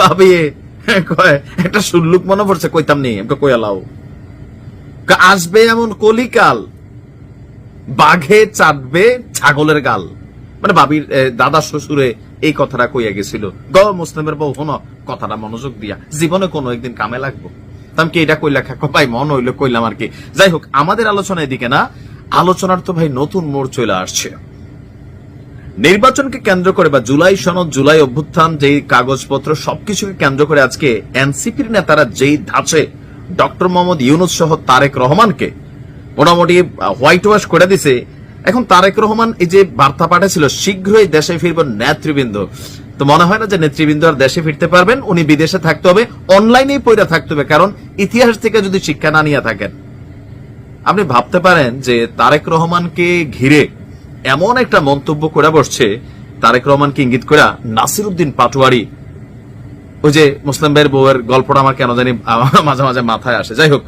ভাবি কয়, একটা সুল্লুক মনে পড়ছে, কইতাম নি কইয়ালাও আসবে এমন কলিকাল, বাঘে চাটবে ছাগলের গাল। মানে বাবির দাদা শ্বশুরে এই কথাটা কইয়া গেছিল। গ, মুসলিমের বউ হন কথাটা মনোযোগ দিয়া। জীবনে কোনো একদিন কামে লাগবো। তাম কি এটা কইলা খাকো ভাই, মন হইল কইলাম আর কি। যাই হোক, আমাদের আলোচনা এদিকে না। আলোচনার তো ভাই নতুন মোড় চলে আসছে। নির্বাচনকে কেন্দ্র করে বা জুলাই সনদ, জুলাই অভ্যুত্থান, যেই কাগজপত্র সবকিছুকে কেন্দ্র করে আজকে এনসিপির নেতারা যেই ধাঁচে ডক্টর মোহাম্মদ ইউনুস সহ তারেক রহমানকে মোটামুটি হোয়াইট ওয়াশ করে দিছে। এখন তারেক রহমান এই যে বার্তা পাঠাছিল শীঘ্রই দেশে ফিরবেন নেতৃবৃন্দ। তো মনে হয় না যে নেতৃবৃন্দ আর দেশে ফিরতে পারবেন, উনি বিদেশে থাকতে হবে, অনলাইনেই পয়রা থাকতে হবে, কারণ ইতিহাস থেকে যদি শিক্ষা না নিয়ে থাকেন। আপনি ভাবতে পারেন যে তারেক রহমানকে ঘিরে এমন একটা মন্তব্য করে বসছে তারেক রহমানকে ইঙ্গিত করে নাসির উদ্দিন পাটোয়ারি? ওই যে মুসলিম ভাইয়ের বউয়ের গল্পটা আমার কেন জানি মাঝে মাঝে মাথায় আসে। যাই হোক,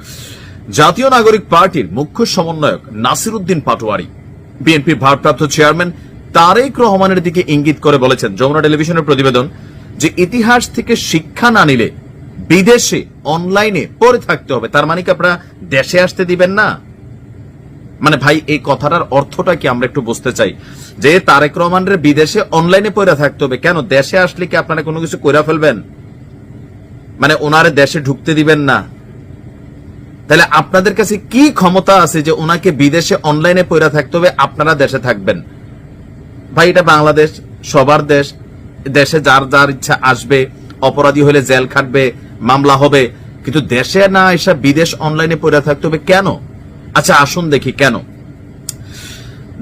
জাতীয় নাগরিক পার্টির মুখ্য সমন্বয়ক নাসির উদ্দিন পাটোয়ারি বিএনপির ভারপ্রাপ্ত চেয়ারম্যান তারেক রহমানের দিকে ইঙ্গিত করে বলেছেন যমুনা টেলিভিশনের প্রতিবেদন যে ইতিহাস থেকে শিক্ষা না নিলে বিদেশে অনলাইনে পড়ে থাকতে হবে। তার মানে কি আপনারা দেশে আসতে দিবেন না? মানে ভাই, এই কথাটার অর্থটা কি আমরা একটু বুঝতে চাই? যে তারেক রহমানের বিদেশে অনলাইনে পড়ে থাকতে হবে। কেন? দেশে আসলে কি আপনারা কোনো কিছু কইরা ফেলবেন? মানে ওনারে দেশে ঢুকতে দিবেন না। তাহলে আপনাদের কাছে কি ক্ষমতা আছে যে ওনাকে বিদেশে অনলাইনে পড়ে থাকতে হবে? আপনারা দেশে থাকবেন। ভাই, এটা বাংলাদেশ, সবার দেশ। দেশে যার যার ইচ্ছা আসবে, অপরাধী হলে জেল খাটবে, মামলা হবে। কিন্তু দেশে না এসে বিদেশ অনলাইনে পড়ে থাকতে হবে কেন? আচ্ছা আসুন দেখি, কেন?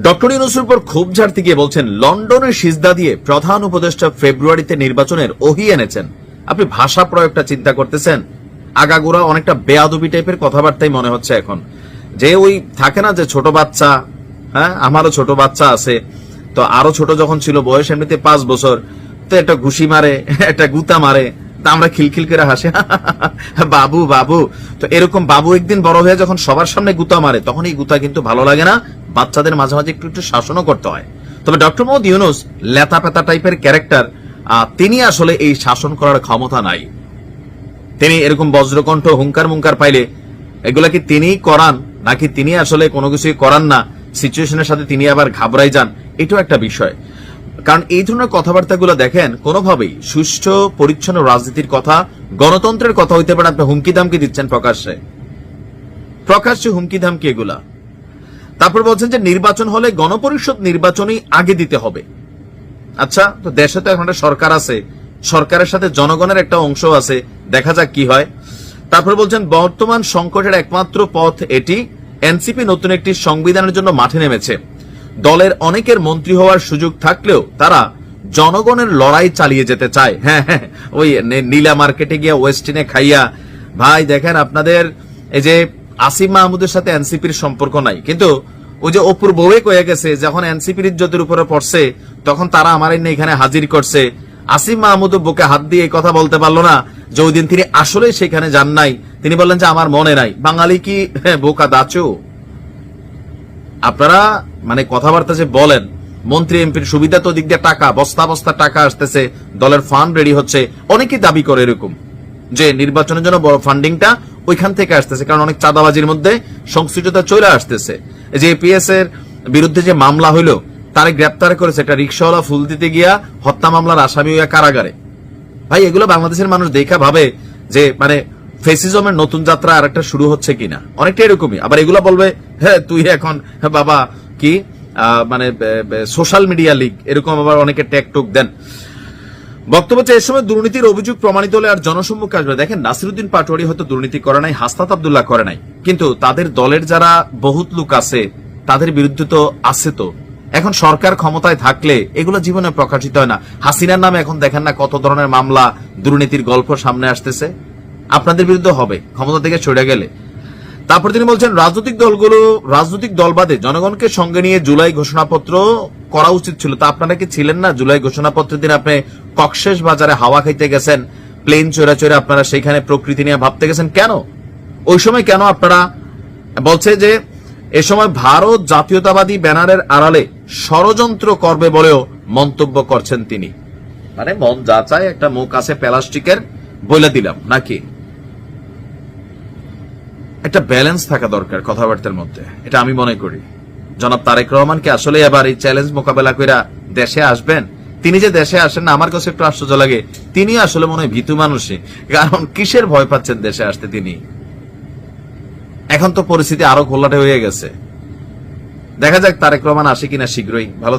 ডক্টর ইউনুসের উপর ক্ষোভ ঝাড়তে গিয়ে বলছেন, লন্ডনের সিজদা দিয়ে প্রধান উপদেষ্টা ফেব্রুয়ারিতে নির্বাচনের ওহি এনেছেন। আপনি ভাষা প্রয়োগটা চিন্তা করতেছেন? আগাগোড়া অনেকটা বেয়াদবি টাইপের কথাবার্তাই মনে হচ্ছে এখন। যে ওই থাকে না যে ছোট বাচ্চা হ্যাঁ আমারও ছোট বাচ্চা আছে, তো আরও ছোট যখন ছিল বয়স এমনিতে পাঁচ বছর, তো একটা ঘুষি মারে, একটা গুতা মারে তা আমরা খিলখিল করে হাসি। বাবু বাবু। তো এরকম বাবু একদিন বড় হয়ে যখন সবার সামনে গুতা মারে, তখন এই গুতা কিন্তু ভালো লাগে না। বাচ্চাদের মাঝে মাঝে একটু একটু শাসনও করতে হয়। তবে ডক্টর মোহাম্মদ ইউনুস লেতা পেতা টাইপের ক্যারেক্টার তিনি আসলে এই শাসন করার ক্ষমতা নাই। তিনি এরকম বজ্রকণ্ঠ, হুঙ্কার মুঙ্কার পাইলে, এগুলা কি তিনি করান? নাকি তিনি আসলে কোনো কিছুই করান না? সিচুয়েশনের সাথে তিনি আবার ঘাবড়াই যান? এটাও একটা বিষয়। কারণ এই ধরনের কথাবার্তাগুলো দেখেন, কোনোভাবেই সুষ্ঠু, পরিচ্ছন্ন রাজনীতির কথা, গণতন্ত্রের কথা হইতে পারে আপনি হুমকি দামকি দিচ্ছেন প্রকাশ্যে। প্রকাশ্যে হুমকি ধামকি এগুলা। তারপর বলছেন যে নির্বাচন হলে গণপরিষদ নির্বাচনই আগে দিতে হবে। আচ্ছা তো দেশে তো এখন একটা সরকার আছে। সরকারের সাথে জনগণের একটা অংশ আছে। দেখা যাক কি হয়। তারপর বলছেন, বর্তমান সংকটের একমাত্র পথ এটি। এনসিপি নতুন একটি সংবিধানের জন্য মাঠে নেমেছে। দলের অনেকের মন্ত্রী হওয়ার সুযোগ থাকলেও তারা জনগণের লড়াই চালিয়ে যেতে চায়। হ্যাঁ হ্যাঁ ওই নীলা মার্কেটে গিয়ে ওয়েস্টিনে খাইয়া ভাই দেখেন আপনাদের এই যে আসিম মাহমুদের সাথে এনসিপির সম্পর্ক নাই। কিন্তু ওই যে অপুর বউয়ে কয়ে গেছে যখন এনসিপির ইজ্জতের উপরে পড়ছে তখন তারা আমার এখানে হাজির করছে। আসিম মাহমুদ বুকে হাত দিয়ে এই কথা বলতে পারল না। যে ওই দিন তিনি আসলে সেখানে যান নাই। তিনি বললেন যে আমার মনে নাই। বাঙালি কি হ্যাঁ, বোকা দাচু আপনারা মানে কথাবার্তা যে বলেন মন্ত্রী এমপির সুবিধা তো দিক দিয়ে টাকা বস্তা বস্তা টাকা আসতেছে দলের ফান্ড রেডি হচ্ছে। অনেকেই দাবি করে এরকম যে নির্বাচনের জন্য বড় ফান্ডিংটা ওইখান থেকে আসতেছে কারণ অনেক চাঁদাবাজির মধ্যে সংশ্লিষ্টতা চলে আসতেছে। যে এপিএস এর বিরুদ্ধে যে মামলা হইল তারে গ্রেপ্তার করেছে একটা রিক্সাওয়ালা ফুল দিতে গিয়া হত্যা মামলার আসামি হইয়া কারাগারে। ভাই এগুলো বাংলাদেশের মানুষ দেখা ভাবে যে মানে ফেসিজমের নতুন যাত্রা আর একটা শুরু হচ্ছে কিনা। অনেকটা এরকমই আবার এগুলো বলবে হ্যাঁ তুই এখন হ্যাঁ, বাবা কি মানে সোশ্যাল মিডিয়া লিগ এরকম আবার অনেকে ট্যাগ টুক দেন। বক্তব্য হচ্ছে, এ সময় দুর্নীতির অভিযোগ প্রমাণিত হলে আর জনসম্মুখে আসবে দেখেন, নাসিরুদ্দিন পাটোয়ারি হয়তো দুর্নীতি করে নাই, হাসনাত আবদুল্লাহ করে নাই। কিন্তু তাদের দলের যারা বহুত লোক আছে, তাদের বিরুদ্ধে তো আছে তো। এখন সরকার ক্ষমতায় থাকলে এগুলো জীবনে প্রকাশিত হয় না। হাসিনার নামে এখন দেখেন না কত ধরনের মামলা, দুর্নীতির গল্প সামনে আসতেছে। আপনাদের বিরুদ্ধে হবে, ক্ষমতা থেকে সরে গেলে। তারপর তিনি বলছেন, রাজনৈতিক দলগুলো, রাজনৈতিক দল বাদে জনগণকে সঙ্গে নিয়ে জুলাই ঘোষণাপত্র করা উচিত ছিল। তা আপনারা কি ছিলেন না? জুলাই ঘোষণাপত্রের দিন আপনি কক্সেস বাজারে হাওয়া খাইতে গেছেন, প্লেন চোরা চোরা আপনারা সেখানে প্রকৃতি নিয়ে ভাবতে গেছেন কেন? ওই সময় কেন আপনারা বলছে যে, এ সময় ভারত জাতীয়তাবাদী ব্যানারের আড়ালে ষড়যন্ত্র করবে বলেও মন্তব্য করছেন তিনি। মানে মন যা চায় একটা মুখ আছে প্লাস্টিকের বলে দিলাম, নাকি? একটা ব্যালেন্স থাকা দরকার কথাবার্তার মধ্যে। এটা আমি মনে করি। জনাব তারেক রহমানকে আসলে এবার এই চ্যালেঞ্জ মোকাবেলা কইরা দেশে আসবেন? তিনি যে দেশে আসেন না, আমার কাছে একটু আশ্চর্য লাগে। তিনি আসলে মনে হয় ভীতু মানুষই, কারণ কিসের ভয় পাচ্ছেন দেশে আসতে তিনি? এখন তো পরিস্থিতি আরও ঘোলাটে হয়ে গেছে। দেখা যাক তারেক রহমান আসে কিনা শীঘ্রই। ভালো